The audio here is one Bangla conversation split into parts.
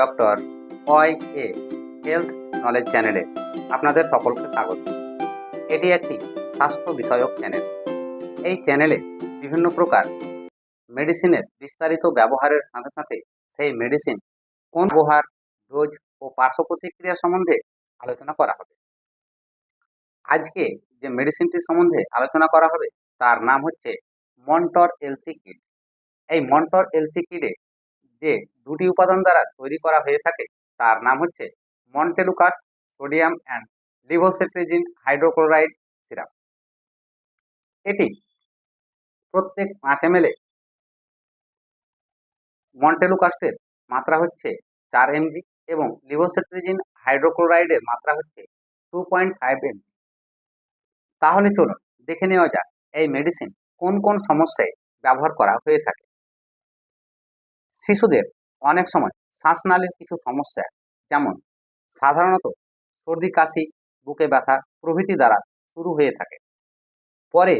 Doctor Y A health knowledge চ্যানেলে আপনাদের সকলকে স্বাগত। এটি একটি স্বাস্থ্য বিষয়ক চ্যানেল। এই চ্যানেলে বিভিন্ন প্রকার মেডিসিনের বিস্তারিত ব্যবহারের সাথে সাথে সেই মেডিসিন কোন ব্যবহার, ডোজ ও পার্শ্ব প্রতিক্রিয়া সম্বন্ধে আলোচনা করা হবে। আজকে যে মেডিসিনটির সম্বন্ধে আলোচনা করা হবে, তার নাম হচ্ছে মন্টর এলসি কিট। এই মন্টর এলসি কিটে যে দুটি উপাদান দ্বারা তৈরি করা হয়ে থাকে, তার নাম হচ্ছে montelukast sodium and levocetirizine hydrochloride syrup. এটি প্রত্যেক পাঁচ এম এল মন্টেলুকাস্টের মাত্রা হচ্ছে চার এমজি এবং লিভোসেট্রিজিন হাইড্রোক্লোরাইডের মাত্রা হচ্ছে টু পয়েন্ট ফাইভ এমজি। তাহলে চলুন দেখে নেওয়া যাক এই মেডিসিন কোন কোন সমস্যায় ব্যবহার করা হয়ে থাকে। শিশুদের অনেক সময় শ্বাসনালীর কিছু সমস্যা, যেমন সাধারণত সর্দি, কাশি, বুকে ব্যথা প্রভৃতি দ্বারা শুরু হয়ে থাকে। পরে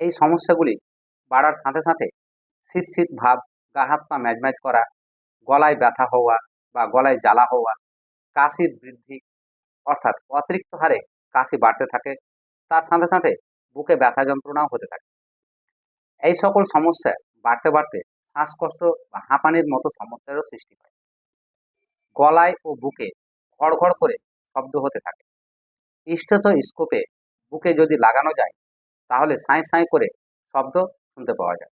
এই সমস্যাগুলি বাড়ার সাথে সাথে শীত শীত ভাব, গা হাত পা ম্যাজম্যাজ করা, গলায় ব্যথা হওয়া বা গলায় জ্বালা হওয়া, কাশির বৃদ্ধি, অর্থাৎ অতিরিক্ত হারে কাশি বাড়তে থাকে, তার সাথে সাথে বুকে ব্যথা যন্ত্রণাও হতে থাকে। এই সকল সমস্যা বাড়তে বাড়তে শ্বাসকষ্ট বা হাঁপানির মতো সমস্যারও সৃষ্টি হয়। গলায় ও বুকে ঘড়ঘড় করে শব্দ হতে থাকে। স্কোপে বুকে যদি লাগানো যায়, তাহলে সাঁই সাঁই করে শব্দ শুনতে পাওয়া যায়।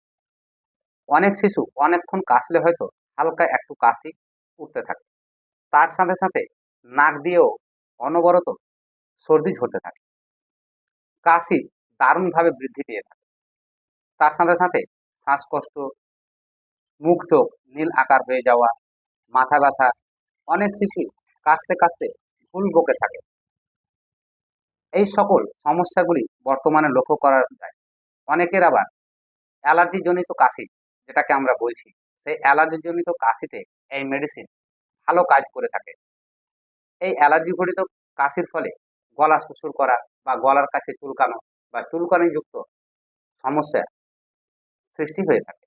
অনেক শিশু অনেকক্ষণ কাশলে হয়তো হালকা একটু কাশি উঠতে থাকে। তার সাথে সাথে নাক দিয়েও অনবরত সর্দি ঝরতে থাকে। কাশি দারুণভাবে বৃদ্ধি পেয়ে থাকে। তার সাথে সাথে শ্বাসকষ্ট মুখ চোখ নীল আকার হয়ে যাওয়া, মাথা ব্যথা, অনেক শিশু কাশতে কাশতে ভুল বকে থাকে। এই সকল সমস্যাগুলি বর্তমানে লক্ষ্য করা যায়। অনেকের আবার অ্যালার্জিজনিত কাশি, যেটাকে আমরা বলছি, সেই অ্যালার্জিজনিত কাশিতে এই মেডিসিন ভালো কাজ করে থাকে। এই অ্যালার্জি ঘটিত কাশির ফলে গলা সুসুর করা বা গলার কাছে চুলকানো বা চুলকানিযুক্ত সমস্যা সৃষ্টি হয়ে থাকে।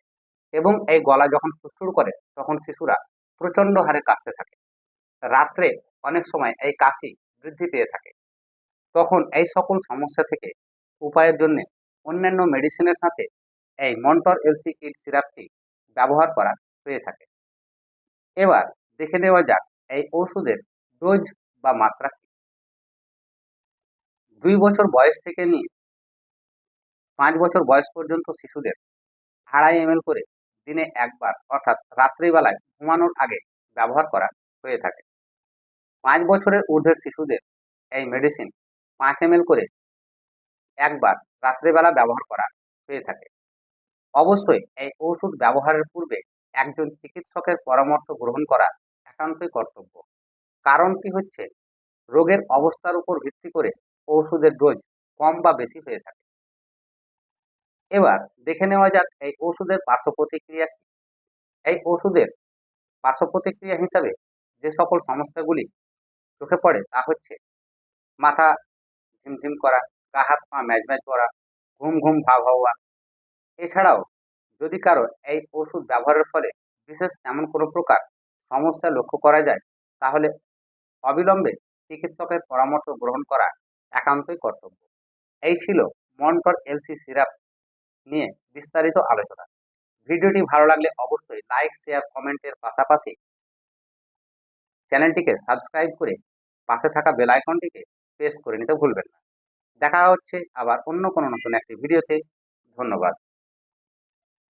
এবং এই গলা যখন সুসুর করে, তখন শিশুরা প্রচণ্ড হারে কাশতে থাকে। রাত্রে অনেক সময় এই কাশি বৃদ্ধি পেয়ে থাকে। তখন এই সকল সমস্যা থেকে উপায়ের জন্য অন্যান্য মেডিসিনের সাথে এই মন্টর এলসি কিট সিরাপটি ব্যবহার করা হয়ে থাকে। এবার দেখে নেওয়া যাক এই ওষুধের ডোজ বা মাত্রা কি। দুই বছর বয়স থেকে নিয়ে পাঁচ বছর বয়স পর্যন্ত শিশুদের আড়াই এম করে দিনে একবার, অর্থাৎ রাত্রিবেলায় ঘুমানোর আগে ব্যবহার করা হয়ে থাকে। পাঁচ বছরের ঊর্ধ্বের শিশুদের এই মেডিসিন পাঁচ এম করে একবার রাত্রিবেলা ব্যবহার করা হয়ে থাকে। অবশ্যই এই ওষুধ ব্যবহারের পূর্বে একজন চিকিৎসকের পরামর্শ গ্রহণ করা একান্তই কর্তব্য। কারণটি হচ্ছে? রোগের অবস্থার উপর ভিত্তি করে ওষুধের ডোজ কম বা বেশি হয়ে থাকে। এবার দেখে নেওয়া যাক এই ওষুধের পার্শ্ব প্রতিক্রিয়া কি? এই ওষুধের পার্শ্ব প্রতিক্রিয়া হিসাবে যে সকল সমস্যাগুলি চোখে পড়ে তা হচ্ছে মাথা ঝিমঝিম করা, গা হাত পা ম্যাজ ম্যাজ করা, ঘুম ঘুম ভাব হওয়া। এছাড়াও যদি কারও এই ওষুধ ব্যবহারের ফলে বিশেষ এমন কোনো প্রকার সমস্যা লক্ষ্য করা যায়, তাহলে অবিলম্বে চিকিৎসকের পরামর্শ গ্রহণ করা একান্তই কর্তব্য। এই ছিল মন্টর এলসি সিরাপ নিয়ে বিস্তারিত আলোচনা। ভিডিওটি ভালো লাগলে অবশ্যই লাইক শেয়ার কমেন্টের পাশাপাশি চ্যানেলটিকে সাবস্ক্রাইব করে পাশে থাকা বেল আইকনটিকে প্রেস করে নিতে ভুলবেন না। দেখা হচ্ছে আবার অন্য কোনো নতুন একটি ভিডিওতে ধন্যবাদ।